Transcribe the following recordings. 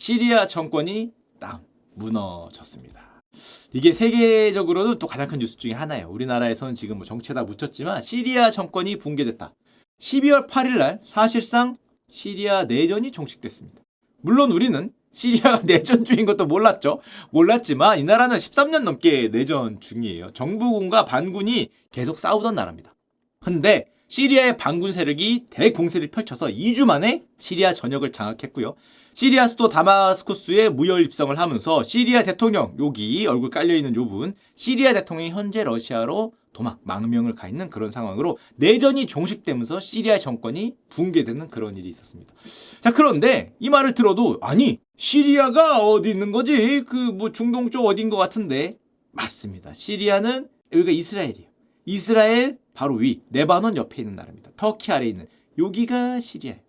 시리아 정권이 땅 무너졌습니다. 이게 세계적으로는 또 가장 큰 뉴스 중에 하나예요. 우리나라에서는 지금 뭐 정체다 묻혔지만 시리아 정권이 붕괴됐다. 12월 8일 날 사실상 시리아 내전이 종식됐습니다. 물론 우리는 시리아가 내전 중인 것도 몰랐죠. 몰랐지만 이 나라는 13년 넘게 내전 중이에요. 정부군과 반군이 계속 싸우던 나라입니다. 근데 시리아의 반군 세력이 대공세를 펼쳐서 2주 만에 시리아 전역을 장악했고요. 시리아 수도 다마스쿠스에 무혈 입성을 하면서 시리아 대통령 여기 얼굴 깔려 있는 요분 시리아 대통령이 현재 러시아로 도망 망명을 가 있는 그런 상황으로 내전이 종식되면서 시리아 정권이 붕괴되는 그런 일이 있었습니다. 자 그런데 이 말을 들어도 아니 시리아가 어디 있는 거지 그 뭐 중동 쪽 어딘 것 같은데 맞습니다. 시리아는 여기가 이스라엘이에요. 이스라엘 바로 위 레바논 옆에 있는 나라입니다. 터키 아래에 있는 여기가 시리아예요.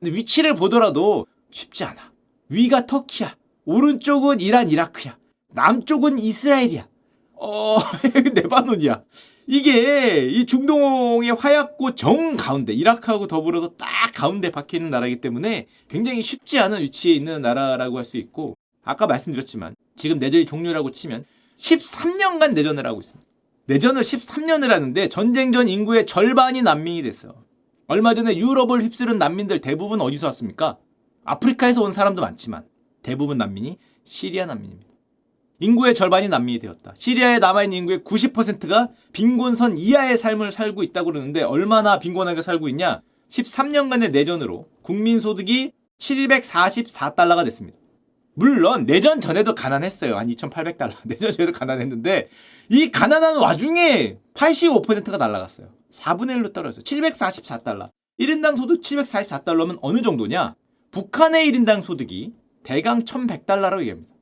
근데 위치를 보더라도 쉽지 않아. 위가 터키야. 오른쪽은 이란, 이라크야. 남쪽은 이스라엘이야. 어, 레바논이야. 이게 이 중동의 화약고 정 가운데 이라크하고 더불어서 딱 가운데 박혀 있는 나라이기 때문에 굉장히 쉽지 않은 위치에 있는 나라라고 할 수 있고 아까 말씀드렸지만 지금 내전이 종료라고 치면 13년간 내전을 하고 있습니다. 내전을 13년을 하는데 전쟁 전 인구의 절반이 난민이 됐어요. 얼마 전에 유럽을 휩쓸은 난민들 대부분 어디서 왔습니까? 아프리카에서 온 사람도 많지만 대부분 난민이 시리아 난민입니다. 인구의 절반이 난민이 되었다. 시리아에 남아있는 인구의 90%가 빈곤선 이하의 삶을 살고 있다고 그러는데 얼마나 빈곤하게 살고 있냐? 13년간의 내전으로 국민소득이 744달러가 됐습니다. 물론 내전 전에도 가난했어요. 한 2,800달러. 내전 전에도 가난했는데 이 가난한 와중에 85%가 날라갔어요. 4분의 1로 떨어졌어요. 744달러. 1인당 소득 744달러면 어느 정도냐? 북한의 1인당 소득이 대강 1,100달러라고 얘기합니다.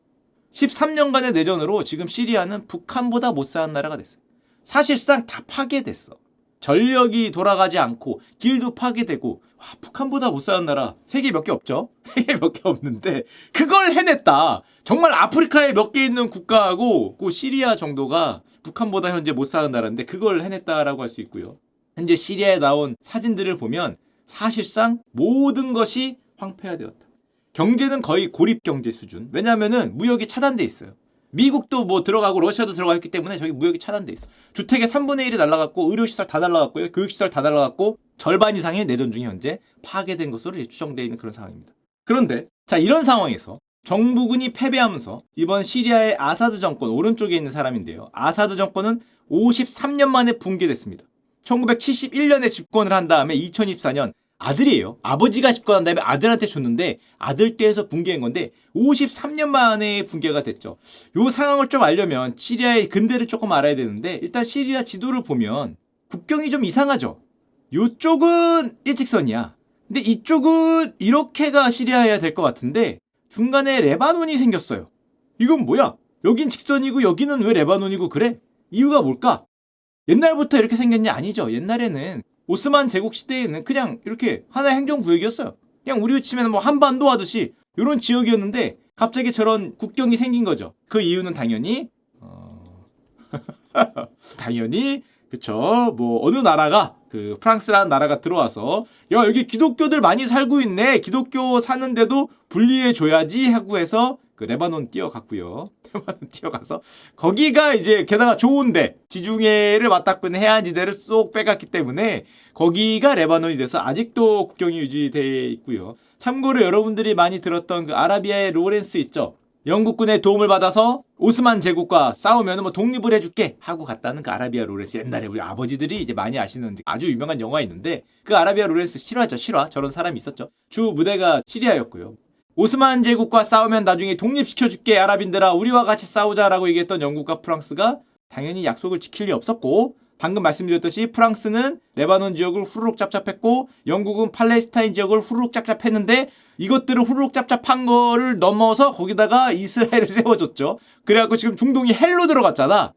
13년간의 내전으로 지금 시리아는 북한보다 못 사는 나라가 됐어요. 사실상 다 파괴됐어. 전력이 돌아가지 않고 길도 파괴되고 와, 북한보다 못 사는 나라 세계 몇 개 없죠? 세계 몇 개 없는데 그걸 해냈다. 정말 아프리카에 몇 개 있는 국가하고 그 시리아 정도가 북한보다 현재 못 사는 나라인데 그걸 해냈다라고 할 수 있고요. 현재 시리아에 나온 사진들을 보면 사실상 모든 것이 황폐화되었다. 경제는 거의 고립 경제 수준. 왜냐하면은 무역이 차단돼 있어요. 미국도 뭐 들어가고 러시아도 들어가 있기 때문에 저기 무역이 차단돼 있어. 주택의 3분의 1이 날라갔고 의료시설 다 날라갔고요. 교육시설 다 날라갔고 절반 이상이 내전 중에 현재 파괴된 것으로 추정되어 있는 그런 상황입니다. 그런데 자 이런 상황에서 정부군이 패배하면서 이번 시리아의 아사드 정권 오른쪽에 있는 사람인데요. 아사드 정권은 53년 만에 붕괴됐습니다. 1971년에 집권을 한 다음에 2024년 아들이에요. 아버지가 집권한 다음에 아들한테 줬는데 아들 때에서 붕괴한 건데 53년 만에 붕괴가 됐죠. 요 상황을 좀 알려면 시리아의 근대를 조금 알아야 되는데 일단 시리아 지도를 보면 국경이 좀 이상하죠. 요쪽은 일직선이야. 근데 이쪽은 이렇게가 시리아여야 될 것 같은데 중간에 레바논이 생겼어요. 이건 뭐야? 여긴 직선이고 여기는 왜 레바논이고 그래? 이유가 뭘까? 옛날부터 이렇게 생겼냐? 아니죠. 옛날에는 오스만 제국 시대에는 그냥 이렇게 하나의 행정구역이었어요. 그냥 우리 치면 뭐 한반도 하듯이 이런 지역이었는데 갑자기 저런 국경이 생긴 거죠. 그 이유는 당연히 어... 당연히 그쵸 뭐 어느 나라가 그 프랑스라는 나라가 들어와서 야 여기 기독교들 많이 살고 있네 기독교 사는데도 분리해 줘야지 하고 해서 그 레바논 뛰어갔고요. 레바논 뛰어가서 거기가 이제 게다가 좋은데 지중해를 맞닿고 해안지대를 쏙 빼갔기 때문에 거기가 레바논이 돼서 아직도 국경이 유지돼 있고요. 참고로 여러분들이 많이 들었던 그 아라비아의 로렌스 있죠? 영국군의 도움을 받아서 오스만 제국과 싸우면 뭐 독립을 해줄게 하고 갔다는 그 아라비아 로렌스. 옛날에 우리 아버지들이 이제 많이 아시는 아주 유명한 영화 있는데 그 아라비아 로렌스 실화죠 실화. 저런 사람이 있었죠. 주 무대가 시리아였고요 오스만 제국과 싸우면 나중에 독립시켜줄게 아랍인들아 우리와 같이 싸우자라고 얘기했던 영국과 프랑스가 당연히 약속을 지킬 리 없었고 방금 말씀드렸듯이 프랑스는 레바논 지역을 후루룩 짭짭했고 영국은 팔레스타인 지역을 후루룩 짭짭했는데 이것들을 후루룩 짭짭한 거를 넘어서 거기다가 이스라엘을 세워줬죠. 그래갖고 지금 중동이 헬로 들어갔잖아.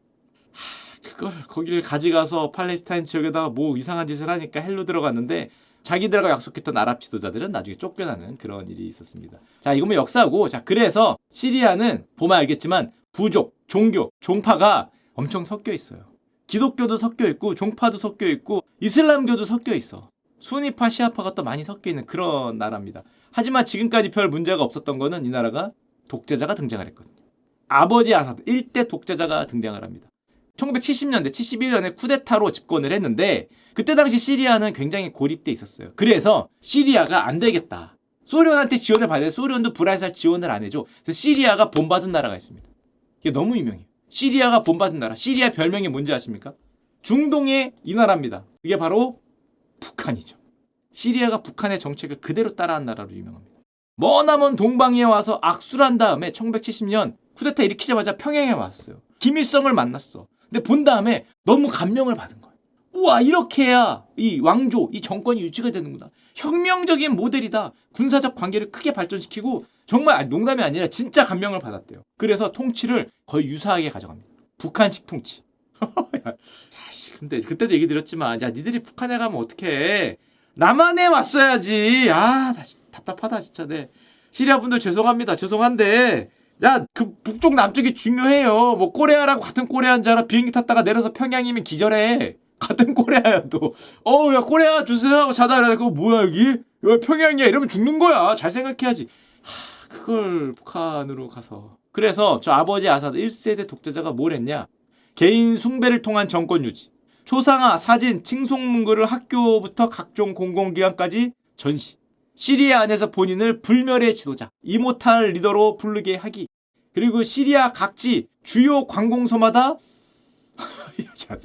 하, 그걸 거기를 가져가서 팔레스타인 지역에다가 뭐 이상한 짓을 하니까 헬로 들어갔는데 자기들과 약속했던 아랍 지도자들은 나중에 쫓겨나는 그런 일이 있었습니다. 자, 이건 뭐 역사고, 자, 그래서 시리아는 보면 알겠지만 부족, 종교, 종파가 엄청 섞여 있어요. 기독교도 섞여 있고 종파도 섞여 있고 이슬람교도 섞여 있어. 순위파 시아파가 또 많이 섞여 있는 그런 나라입니다. 하지만 지금까지 별 문제가 없었던 거는 이 나라가 독재자가 등장을 했거든요. 아버지 아사드 1대 독재자가 등장을 합니다. 1970년대, 71년에 쿠데타로 집권을 했는데 그때 당시 시리아는 굉장히 고립돼 있었어요. 그래서 시리아가 안 되겠다. 소련한테 지원을 받아야 소련도 불알살 지원을 안 해줘. 그래서 시리아가 본받은 나라가 있습니다. 이게 너무 유명해요. 시리아가 본받은 나라. 시리아 별명이 뭔지 아십니까? 중동의 이 나라입니다. 이게 바로 북한이죠. 시리아가 북한의 정책을 그대로 따라한 나라로 유명합니다. 머나먼 동방에 와서 악수한 다음에 1970년 쿠데타 일으키자마자 평양에 왔어요. 김일성을 만났어. 근데 본 다음에 너무 감명을 받은 거예요. 우와 이렇게 해야 이 왕조, 이 정권이 유지가 되는구나. 혁명적인 모델이다. 군사적 관계를 크게 발전시키고 정말 농담이 아니라 진짜 감명을 받았대요. 그래서 통치를 거의 유사하게 가져갑니다. 북한식 통치. 야, 씨, 근데 그때도 얘기 드렸지만 야 니들이 북한에 가면 어떡해. 남한에 왔어야지. 아, 답답하다 진짜. 네. 시리아 분들 죄송합니다. 죄송한데 야, 그 북쪽 남쪽이 중요해요. 뭐 꼬레아라고 같은 꼬레아인 줄 알아. 비행기 탔다가 내려서 평양이면 기절해. 같은 꼬레아여도. 어우, 야, 꼬레아 주세요 하고 자다 일어나. 그거 뭐야, 여기? 왜 평양이야? 이러면 죽는 거야. 잘 생각해야지. 하, 그걸 북한으로 가서. 그래서 저 아버지 아사드 1세대 독재자가 뭘 했냐? 개인 숭배를 통한 정권 유지. 초상화, 사진, 칭송문구를 학교부터 각종 공공기관까지 전시. 시리아 안에서 본인을 불멸의 지도자, 이모탈 리더로 부르게 하기. 그리고 시리아 각지 주요 관공서마다 자,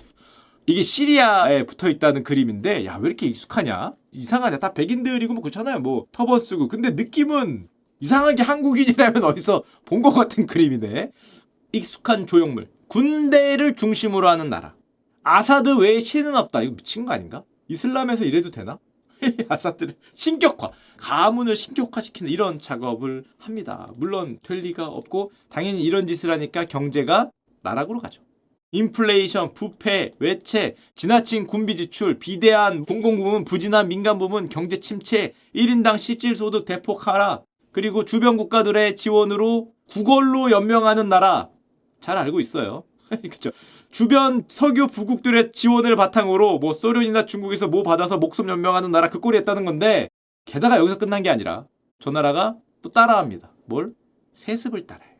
이게 시리아에 붙어 있다는 그림인데 야 왜 이렇게 익숙하냐? 이상하냐? 다 백인들이고 뭐 그렇잖아요. 뭐 터번 쓰고. 근데 느낌은 이상하게 한국인이라면 어디서 본 것 같은 그림이네. 익숙한 조형물. 군대를 중심으로 하는 나라. 아사드 외에 신은 없다. 이거 미친 거 아닌가? 이슬람에서 이래도 되나? 아사드를 신격화, 가문을 신격화시키는 이런 작업을 합니다. 물론 될 리가 없고 당연히 이런 짓을 하니까 경제가 나락으로 가죠. 인플레이션, 부패, 외채, 지나친 군비 지출, 비대한 공공부문, 부진한 민간부문, 경제 침체, 1인당 실질소득 대폭 하락, 그리고 주변 국가들의 지원으로 구걸로 연명하는 나라 잘 알고 있어요. 그렇죠. 주변 석유 부국들의 지원을 바탕으로 뭐 소련이나 중국에서 뭐 받아서 목숨 연명하는 나라 그 꼴이 했다는 건데 게다가 여기서 끝난 게 아니라 저 나라가 또 따라합니다. 뭘? 세습을 따라해요.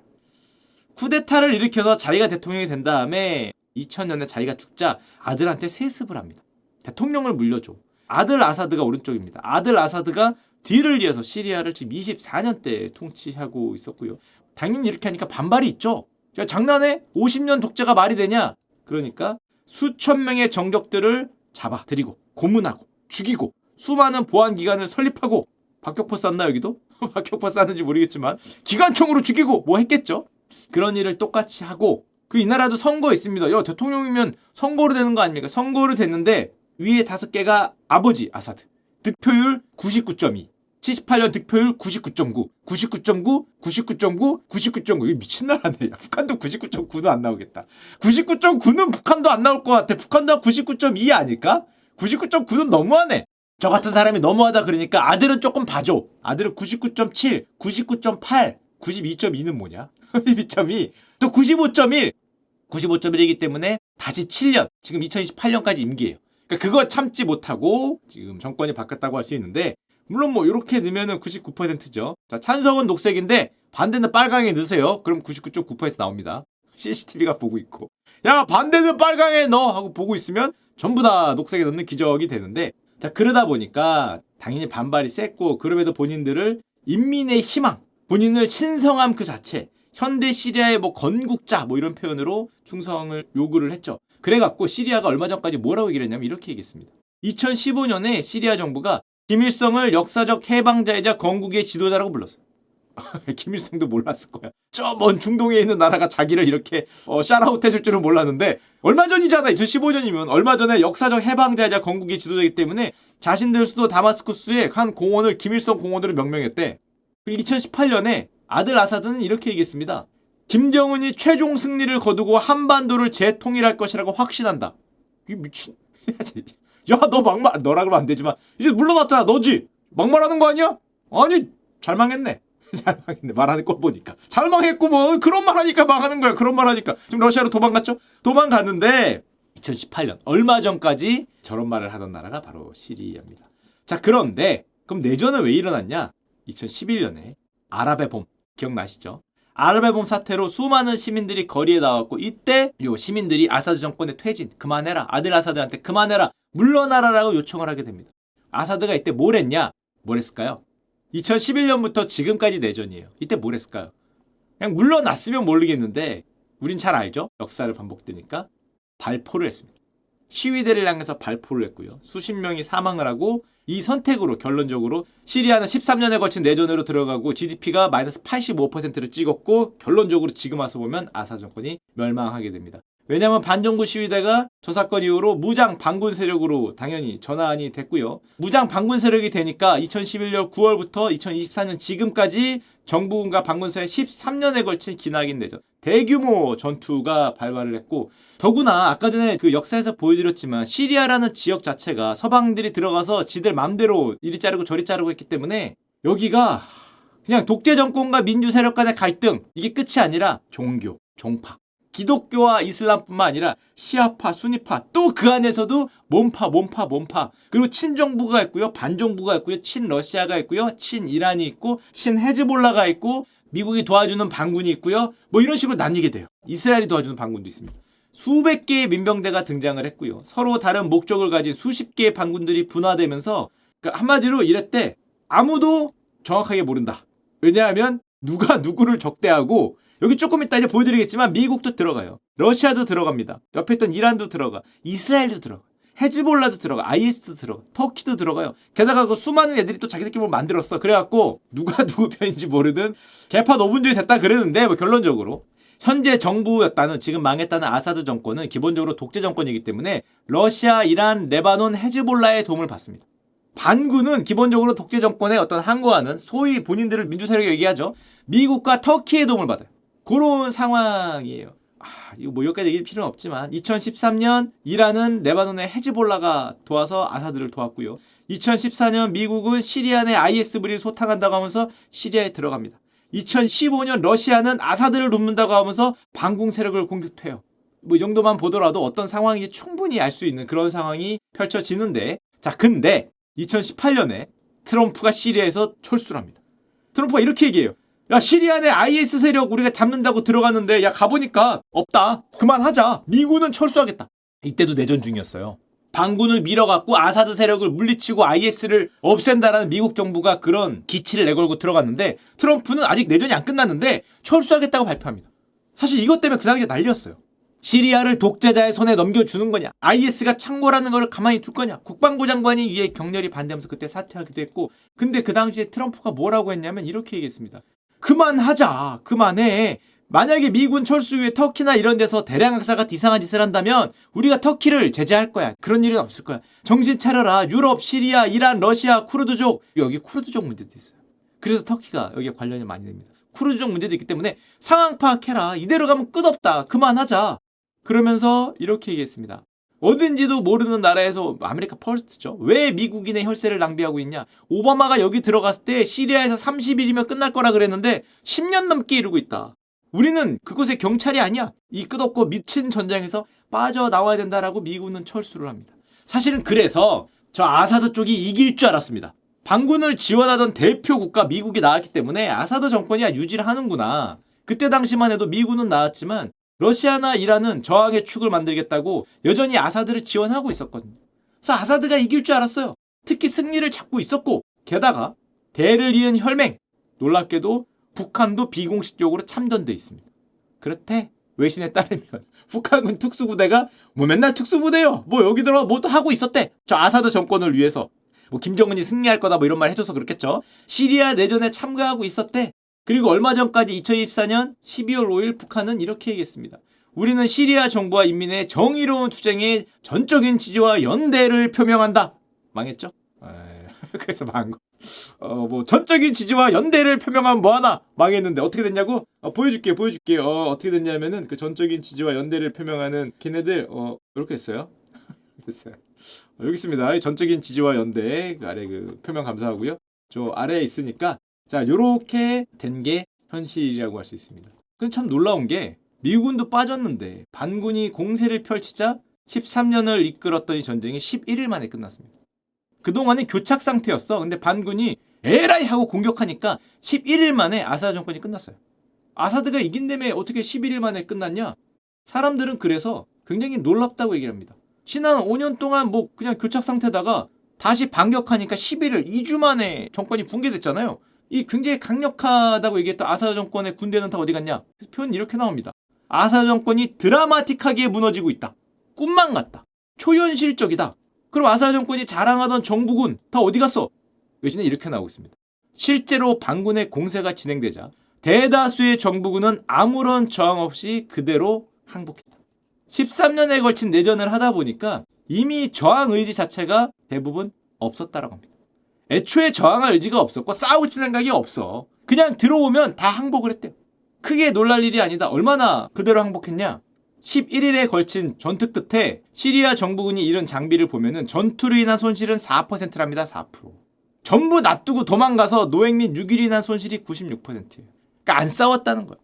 쿠데타를 일으켜서 자기가 대통령이 된 다음에 2000년에 자기가 죽자 아들한테 세습을 합니다. 대통령을 물려줘. 아들 아사드가 오른쪽입니다. 아들 아사드가 뒤를 이어서 시리아를 지금 24년대 통치하고 있었고요. 당연히 이렇게 하니까 반발이 있죠. 야, 장난해? 50년 독재가 말이 되냐? 그러니까 수천 명의 정적들을 잡아들이고 고문하고 죽이고 수많은 보안 기관을 설립하고 박격포 쐈나 여기도? 박격포 쐈는지 모르겠지만 기관총으로 죽이고 뭐 했겠죠? 그런 일을 똑같이 하고 그 이 나라도 선거 있습니다. 야 대통령이면 선거로 되는 거 아닙니까? 선거로 됐는데 위에 다섯 개가 아버지 아사드 득표율 99.2 78년 득표율 99.9, 99.9, 99.9, 99.9. 이거 미친 나라네. 야, 북한도 99.9도 안 나오겠다. 99.9는 북한도 안 나올 것 같아. 북한도 한99.2 아닐까? 99.9는 너무하네. 저 같은 사람이 너무하다 그러니까 아들은 조금 봐줘. 아들은 99.7, 99.8, 92.2는 뭐냐? 92.2, 또 95.1. 95.1이기 때문에 다시 7년, 지금 2028년까지 임기예요. 그러니까 그거 참지 못하고 지금 정권이 바뀌었다고 할 수 있는데 물론 뭐 이렇게 넣으면은 99%죠. 자, 찬성은 녹색인데 반대는 빨강에 넣으세요. 그럼 99.9% 나옵니다. CCTV가 보고 있고. 야, 반대는 빨강에 넣어 하고 보고 있으면 전부 다 녹색에 넣는 기적이 되는데 자, 그러다 보니까 당연히 반발이 셌고 그럼에도 본인들을 인민의 희망, 본인을 신성함 그 자체, 현대 시리아의 뭐 건국자 뭐 이런 표현으로 충성을 요구를 했죠. 그래갖고 시리아가 얼마 전까지 뭐라고 얘기를 했냐면 이렇게 얘기했습니다. 2015년에 시리아 정부가 김일성을 역사적 해방자이자 건국의 지도자라고 불렀어요. 김일성도 몰랐을 거야. 저 먼 중동에 있는 나라가 자기를 이렇게 어, 샤라웃 해줄 줄은 몰랐는데 얼마 전이잖아. 2015년이면 얼마 전에 역사적 해방자이자 건국의 지도자이기 때문에 자신들 수도 다마스쿠스에 한 공원을 김일성 공원으로 명명했대. 그리고 2018년에 아들 아사드는 이렇게 얘기했습니다. 김정은이 최종 승리를 거두고 한반도를 재통일할 것이라고 확신한다. 이 미친. 야, 너 막말, 너라 그러면 안 되지만, 이제 물러났잖아, 너지? 막말하는 거 아니야? 아니, 잘 망했네. 잘 망했네. 말하는 걸 보니까. 잘 망했구먼. 그런 말 하니까 망하는 거야. 그런 말 하니까. 지금 러시아로 도망갔죠? 도망갔는데, 2018년, 얼마 전까지 저런 말을 하던 나라가 바로 시리아입니다. 자, 그런데 그럼 내전은 왜 일어났냐? 2011년에 아랍의 봄 기억나시죠? 아랍의 봄 사태로 수많은 시민들이 거리에 나왔고 이때 요 시민들이 아사드 정권의 퇴진 그만해라 아들 아사드한테 그만해라 물러나라라고 요청을 하게 됩니다. 아사드가 이때 뭘 했냐? 뭘 했을까요? 2011년부터 지금까지 내전이에요. 이때 뭘 했을까요? 그냥 물러났으면 모르겠는데 우린 잘 알죠? 역사를 반복되니까 발포를 했습니다. 시위대를 향해서 발포를 했고요. 수십 명이 사망을 하고 이 선택으로 결론적으로 시리아는 13년에 걸친 내전으로 들어가고 GDP가 마이너스 85%를 찍었고 결론적으로 지금 와서 보면 아사 정권이 멸망하게 됩니다. 왜냐하면 반정부 시위대가 저 사건 이후로 무장 반군 세력으로 당연히 전환이 됐고요. 무장 반군 세력이 되니까 2011년 9월부터 2024년 지금까지 정부군과 반군사의 13년에 걸친 기나긴 내전. 대규모 전투가 발발을 했고 더구나 아까 전에 그 역사에서 보여드렸지만 시리아라는 지역 자체가 서방들이 들어가서 지들 맘대로 이리 자르고 저리 자르고 했기 때문에 여기가 그냥 독재 정권과 민주 세력 간의 갈등 이게 끝이 아니라 종교, 종파 기독교와 이슬람뿐만 아니라 시아파, 순위파 또 그 안에서도 몸파, 몸파, 몸파 그리고 친정부가 있고요, 반정부가 있고요, 친러시아가 있고요, 친이란이 있고 친헤즈볼라가 있고 미국이 도와주는 반군이 있고요. 뭐 이런 식으로 나뉘게 돼요. 이스라엘이 도와주는 반군도 있습니다. 수백 개의 민병대가 등장을 했고요. 서로 다른 목적을 가진 수십 개의 반군들이 분화되면서 그러니까 한마디로 이랬대 아무도 정확하게 모른다. 왜냐하면 누가 누구를 적대하고 여기 조금 이따 이제 보여드리겠지만 미국도 들어가요. 러시아도 들어갑니다. 옆에 있던 이란도 들어가. 이스라엘도 들어가. 헤즈볼라도 들어가. IS도 들어가. 터키도 들어가요. 게다가 그 수많은 애들이 또 자기들끼리 뭘 만들었어. 그래갖고 누가 누구 편인지 모르는 개파 노분들이 됐다 그랬는데 뭐 결론적으로 현재 정부였다는 지금 망했다는 아사드 정권은 기본적으로 독재 정권이기 때문에 러시아, 이란, 레바논, 헤즈볼라의 도움을 받습니다. 반군은 기본적으로 독재 정권의 어떤 항거하는 소위 본인들을 민주 세력이 얘기하죠. 미국과 터키의 도움을 받아요. 그런 상황이에요. 아, 이거 뭐 여기까지 얘기할 필요는 없지만 2013년 이란은 레바논의 헤즈볼라가 도와서 아사드를 도왔고요. 2014년 미국은 시리아 내 IS 부리를 소탕한다고 하면서 시리아에 들어갑니다. 2015년 러시아는 아사드를 눕는다고 하면서 반공 세력을 공격해요. 뭐 이 정도만 보더라도 어떤 상황인지 충분히 알 수 있는 그런 상황이 펼쳐지는데 자 근데 2018년에 트럼프가 시리아에서 철수를 합니다. 트럼프가 이렇게 얘기해요. 야 시리아 내 IS 세력 우리가 잡는다고 들어갔는데 야 가보니까 없다. 그만하자. 미군은 철수하겠다. 이때도 내전 중이었어요. 반군을 밀어갖고 아사드 세력을 물리치고 IS를 없앤다라는 미국 정부가 그런 기치를 내걸고 들어갔는데 트럼프는 아직 내전이 안 끝났는데 철수하겠다고 발표합니다. 사실 이것 때문에 그 당시에 난리였어요. 시리아를 독재자의 손에 넘겨주는 거냐? IS가 창궐하는 걸 가만히 둘 거냐? 국방부 장관이 위에 격렬히 반대하면서 그때 사퇴하기도 했고 근데 그 당시에 트럼프가 뭐라고 했냐면 이렇게 얘기했습니다. 그만하자. 그만해. 만약에 미군 철수 후에 터키나 이런 데서 대량 학살 같은 이상한 짓을 한다면 우리가 터키를 제재할 거야. 그런 일은 없을 거야. 정신 차려라. 유럽, 시리아, 이란, 러시아, 쿠르드족. 여기 쿠르드족 문제도 있어요. 그래서 터키가 여기에 관련이 많이 됩니다. 쿠르드족 문제도 있기 때문에 상황 파악해라. 이대로 가면 끝없다. 그만하자. 그러면서 이렇게 얘기했습니다. 어딘지도 모르는 나라에서 아메리카 퍼스트죠. 왜 미국인의 혈세를 낭비하고 있냐? 오바마가 여기 들어갔을 때 시리아에서 30일이면 끝날 거라 그랬는데 10년 넘게 이루고 있다. 우리는 그곳의 경찰이 아니야. 이 끝없고 미친 전쟁에서 빠져나와야 된다라고 미국은 철수를 합니다. 사실은 그래서 저 아사드 쪽이 이길 줄 알았습니다. 반군을 지원하던 대표 국가 미국이 나왔기 때문에 아사드 정권이야 유지를 하는구나. 그때 당시만 해도 미군은 나왔지만 러시아나 이란은 저항의 축을 만들겠다고 여전히 아사드를 지원하고 있었거든요. 그래서 아사드가 이길 줄 알았어요. 특히 승리를 잡고 있었고 게다가 대를 이은 혈맹 놀랍게도 북한도 비공식적으로 참전돼 있습니다. 그렇대 외신에 따르면 북한군 특수부대가 뭐 맨날 특수부대요. 뭐 여기 들어 뭐또 하고 있었대. 저 아사드 정권을 위해서 뭐 김정은이 승리할 거다 뭐 이런 말 해줘서 그렇겠죠. 시리아 내전에 참가하고 있었대. 그리고 얼마 전까지 2024년 12월 5일 북한은 이렇게 얘기했습니다. 우리는 시리아 정부와 인민의 정의로운 투쟁에 전적인 지지와 연대를 표명한다. 망했죠? 에이, 그래서 망한 거. 어, 뭐 전적인 지지와 연대를 표명하면 뭐하나 망했는데 어떻게 됐냐고? 어, 보여줄게, 보여줄게. 어, 어떻게 됐냐면은 그 전적인 지지와 연대를 표명하는 걔네들 어 이렇게 했어요. 됐어요. 어, 여기 있습니다. 이 전적인 지지와 연대 그 아래 그 표명 감사하고요. 저 아래에 있으니까 자 요렇게 된 게 현실이라고 할 수 있습니다. 근데 참 놀라운 게 미군도 빠졌는데 반군이 공세를 펼치자 13년을 이끌었던 이 전쟁이 11일 만에 끝났습니다. 그동안은 교착 상태였어. 근데 반군이 에라이 하고 공격하니까 11일 만에 아사드 정권이 끝났어요. 아사드가 이긴 다음에 어떻게 11일 만에 끝났냐? 사람들은 그래서 굉장히 놀랍다고 얘기를 합니다. 지난 5년 동안 뭐 그냥 교착 상태다가 다시 반격하니까 11일 2주 만에 정권이 붕괴됐잖아요. 이 굉장히 강력하다고 얘기했던 아사드 정권의 군대는 다 어디 갔냐? 표현 이렇게 나옵니다. 아사드 정권이 드라마틱하게 무너지고 있다. 꿈만 같다. 초현실적이다. 그럼 아사드 정권이 자랑하던 정부군 다 어디 갔어? 외신에 이렇게 나오고 있습니다. 실제로 반군의 공세가 진행되자 대다수의 정부군은 아무런 저항 없이 그대로 항복했다. 13년에 걸친 내전을 하다 보니까 이미 저항 의지 자체가 대부분 없었다라고 합니다. 애초에 저항할 의지가 없었고 싸우고 싶은 생각이 없어. 그냥 들어오면 다 항복을 했대요. 크게 놀랄 일이 아니다. 얼마나 그대로 항복했냐? 11일에 걸친 전투 끝에 시리아 정부군이 잃은 장비를 보면은 전투로 인한 손실은 4%랍니다. 4%. 전부 놔두고 도망가서 노획 및 유기로 인한 손실이 96%예요. 그러니까 안 싸웠다는 거야.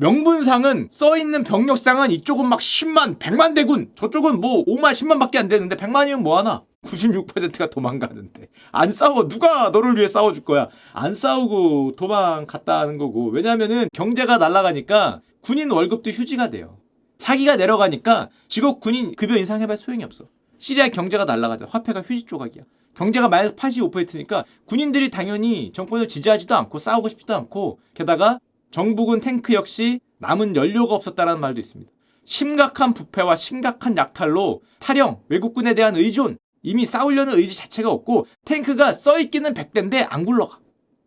명분상은 써 있는 병력상은 이쪽은 막 10만, 100만 대군, 저쪽은 뭐 5만, 10만밖에 안 되는데 100만이면 뭐 하나? 96%가 도망가는데. 안 싸워. 누가 너를 위해 싸워줄 거야? 안 싸우고 도망갔다는 거고. 왜냐면은 경제가 날아가니까 군인 월급도 휴지가 돼요. 사기가 내려가니까 직업 군인 급여 인상해봐야 소용이 없어. 시리아 경제가 날아가자. 화폐가 휴지 조각이야. 경제가 마이너스 85%니까 군인들이 당연히 정권을 지지하지도 않고 싸우고 싶지도 않고 게다가 정부군 탱크 역시 남은 연료가 없었다는 말도 있습니다. 심각한 부패와 심각한 약탈로 탈영, 외국군에 대한 의존, 이미 싸우려는 의지 자체가 없고 탱크가 써있기는 100대인데 안 굴러가.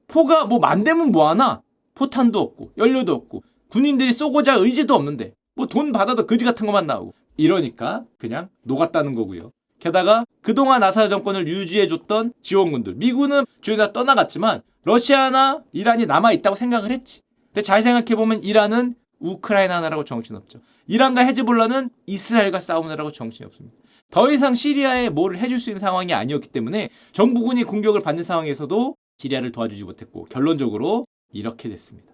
포가 뭐 만대면 뭐하나? 포탄도 없고 연료도 없고 군인들이 쏘고자 할 의지도 없는데 뭐 돈 받아도 거지 같은 것만 나오고 이러니까 그냥 녹았다는 거고요. 게다가 그동안 아사드 정권을 유지해줬던 지원군들 미군은 주요 다 떠나갔지만 러시아나 이란이 남아있다고 생각을 했지. 근데 잘 생각해보면 이란은 우크라이나 나라고 정신없죠. 이란과 헤즈볼라는 이스라엘과 싸우느라고 정신이 없습니다. 더 이상 시리아에 뭐를 해줄 수 있는 상황이 아니었기 때문에 정부군이 공격을 받는 상황에서도 시리아를 도와주지 못했고 결론적으로 이렇게 됐습니다.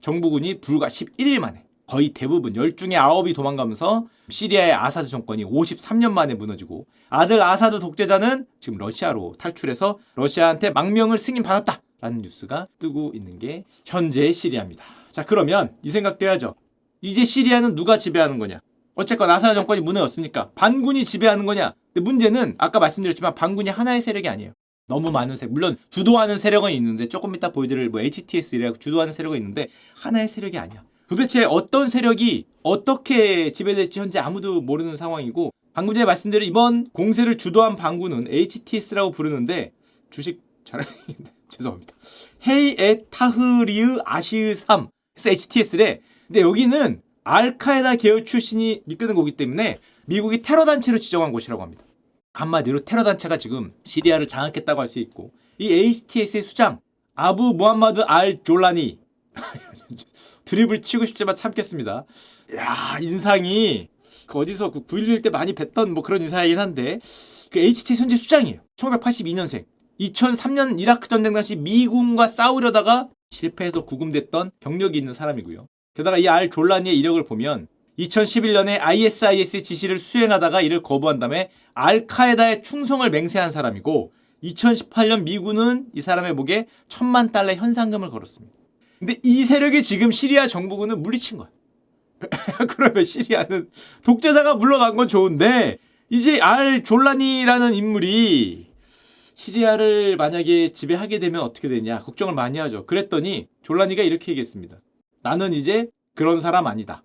정부군이 불과 11일 만에 거의 대부분 10중에 9이 도망가면서 시리아의 아사드 정권이 53년 만에 무너지고 아들 아사드 독재자는 지금 러시아로 탈출해서 러시아한테 망명을 승인받았다. 라는 뉴스가 뜨고 있는 게 현재의 시리아입니다. 자, 그러면 이 생각도 해야죠. 이제 시리아는 누가 지배하는 거냐? 어쨌건 아사드 정권이 무너졌으니까 반군이 지배하는 거냐? 근데 문제는 아까 말씀드렸지만 반군이 하나의 세력이 아니에요. 너무 많은 세력. 물론 주도하는 세력은 있는데 조금 이따 보여드릴 뭐 HTS 이래 주도하는 세력은 있는데 하나의 세력이 아니야. 도대체 어떤 세력이 어떻게 지배될지 현재 아무도 모르는 상황이고 방금 전에 말씀드린 이번 공세를 주도한 반군은 HTS라고 부르는데 주식 잘 죄송합니다. 헤이에 3 그래서 HTS래. 근데 여기는 알카에다 계열 출신이 이끄는 거기 때문에 미국이 테러 단체로 지정한 곳이라고 합니다. 한마디로 테러 단체가 지금 시리아를 장악했다고 할 수 있고 이 HTS의 수장 아부 무함마드 알 졸라니 드립을 치고 싶지만 참겠습니다. 야 인상이 그 어디서 그 9.11 때 많이 뵀던 뭐 그런 인사이긴 한데 그 HTS 현재 수장이에요. 1982년생. 2003년 이라크 전쟁 당시 미군과 싸우려다가 실패해서 구금됐던 경력이 있는 사람이고요. 게다가 이 알 졸라니의 이력을 보면 2011년에 ISIS 지시를 수행하다가 이를 거부한 다음에 알카에다의 충성을 맹세한 사람이고 2018년 미군은 이 사람의 목에 천만 달러 현상금을 걸었습니다. 근데 이 세력이 지금 시리아 정부군을 물리친 거야. 그러면 시리아는 독재자가 물러간 건 좋은데 이제 알 졸라니라는 인물이 시리아를 만약에 지배하게 되면 어떻게 되냐 걱정을 많이 하죠. 그랬더니 졸라니가 이렇게 얘기했습니다. 나는 이제 그런 사람 아니다.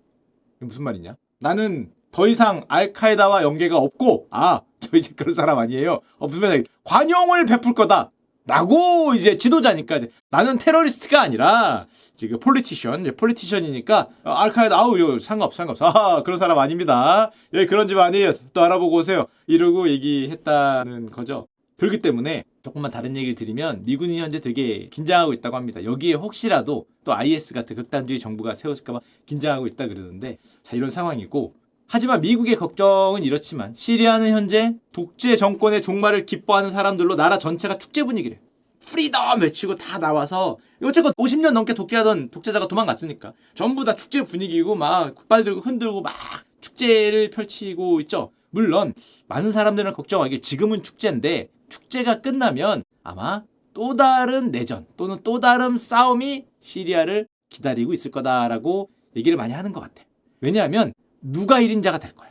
이게 무슨 말이냐? 나는 더 이상 알카에다와 연계가 없고 아 저 이제 그런 사람 아니에요. 없으면 관용을 베풀 거다. 라고 이제 지도자니까 이제 나는 테러리스트가 아니라 지금 폴리티션, 폴리티션이니까 어, 알카에다 아우 요 상관없어 상관없어 아 그런 사람 아닙니다. 예 그런 집 아니에요. 또 알아보고 오세요. 이러고 얘기했다는 거죠. 그렇기 때문에 조금만 다른 얘기를 드리면 미군이 현재 되게 긴장하고 있다고 합니다. 여기에 혹시라도 또 IS 같은 극단주의 정부가 세워질까봐 긴장하고 있다 그러는데 자 이런 상황이고 하지만 미국의 걱정은 이렇지만 시리아는 현재 독재 정권의 종말을 기뻐하는 사람들로 나라 전체가 축제 분위기래. 프리덤 외치고 다 나와서 어쨌건 50년 넘게 독재하던 독재자가 도망갔으니까 전부 다 축제 분위기고 막 굿발 들고 흔들고 막 축제를 펼치고 있죠. 물론 많은 사람들은 걱정하길 지금은 축제인데 축제가 끝나면 아마 또 다른 내전 또는 또 다른 싸움이 시리아를 기다리고 있을 거다라고 얘기를 많이 하는 것 같아. 왜냐하면 누가 1인자가 될 거야.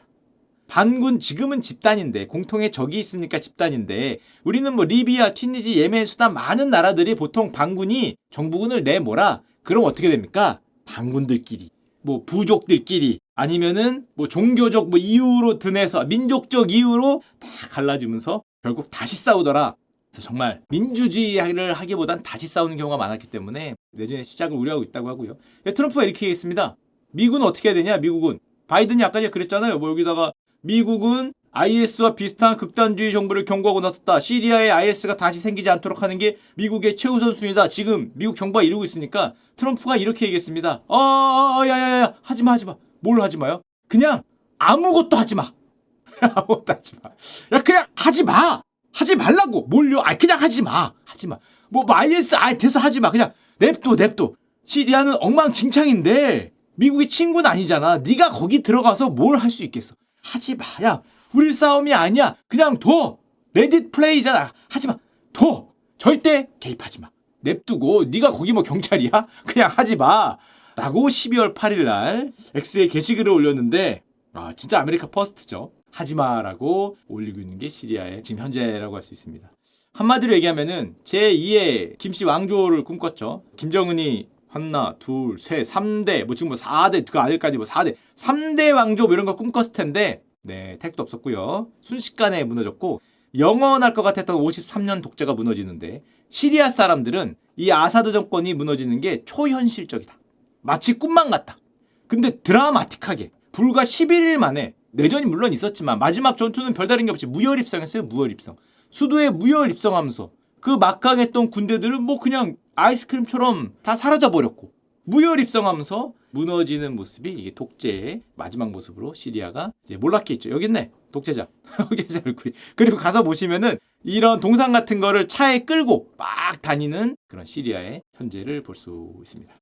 반군 지금은 집단인데 공통의 적이 있으니까 집단인데 우리는 뭐 리비아, 튀니지, 예멘, 수단 많은 나라들이 보통 반군이 정부군을 내몰아 그럼 어떻게 됩니까? 반군들끼리 뭐 부족들끼리 아니면은 뭐 종교적 뭐 이유로 드내서 민족적 이유로 다 갈라지면서 결국 다시 싸우더라. 그래서 정말 민주주의를 하기보단 다시 싸우는 경우가 많았기 때문에 내년에 시작을 우려하고 있다고 하고요. 예, 트럼프가 이렇게 얘기했습니다. 미국은 어떻게 해야 되냐? 미국은 바이든이 아까 전에 그랬잖아요. 뭐 여기다가 미국은 IS와 비슷한 극단주의 정부를 경고하고 나섰다. 시리아에 IS가 다시 생기지 않도록 하는 게 미국의 최우선 순위다. 지금 미국 정부가 이러고 있으니까 트럼프가 이렇게 얘기했습니다. 어, 어, 어, 야, 야, 야, 하지 마, 하지 마. 뭘 하지 마요? 그냥 아무것도 하지 마. 아무것도 하지 마. 야, 그냥 하지 마. 하지 말라고. 뭘요? 아, 그냥 하지 마. 하지 마. 뭐, 뭐 IS, 아, 돼서 하지 마. 그냥 냅둬, 냅둬. 시리아는 엉망진창인데 미국이 친구는 아니잖아. 네가 거기 들어가서 뭘 할 수 있겠어? 하지 마. 야, 우리 싸움이 아니야. 그냥 둬. 레딧 플레이잖아. 하지 마. 둬. 절대 개입하지 마. 냅두고 네가 거기 뭐 경찰이야? 그냥 하지 마. 라고 12월 8일 날 X에 게시글을 올렸는데 아, 진짜 아메리카 퍼스트죠. 하지 마라고 올리고 있는 게 시리아의 지금 현재라고 할 수 있습니다. 한마디로 얘기하면은 제2의 김씨 왕조를 꿈꿨죠. 김정은이 하나, 둘, 셋, 3대, 뭐 지금 뭐 4대, 그 아들까지 뭐 4대, 3대 왕조 뭐 이런 걸 꿈꿨을 텐데, 네, 택도 없었고요. 순식간에 무너졌고, 영원할 것 같았던 53년 독재가 무너지는데, 시리아 사람들은 이 아사드 정권이 무너지는 게 초현실적이다. 마치 꿈만 같다. 근데 드라마틱하게, 불과 11일 만에, 내전이 물론 있었지만, 마지막 전투는 별다른 게 없이 무혈 입성했어요, 무혈 입성. 수도에 무혈 입성하면서, 그 막강했던 군대들은 뭐 그냥 아이스크림처럼 다 사라져 버렸고 무혈 입성하면서 무너지는 모습이 이게 독재의 마지막 모습으로 시리아가 이제 몰락해 있죠. 여기 있네. 독재자. 독재자 얼굴이. 그리고 가서 보시면은 이런 동상 같은 거를 차에 끌고 막 다니는 그런 시리아의 현재를 볼 수 있습니다.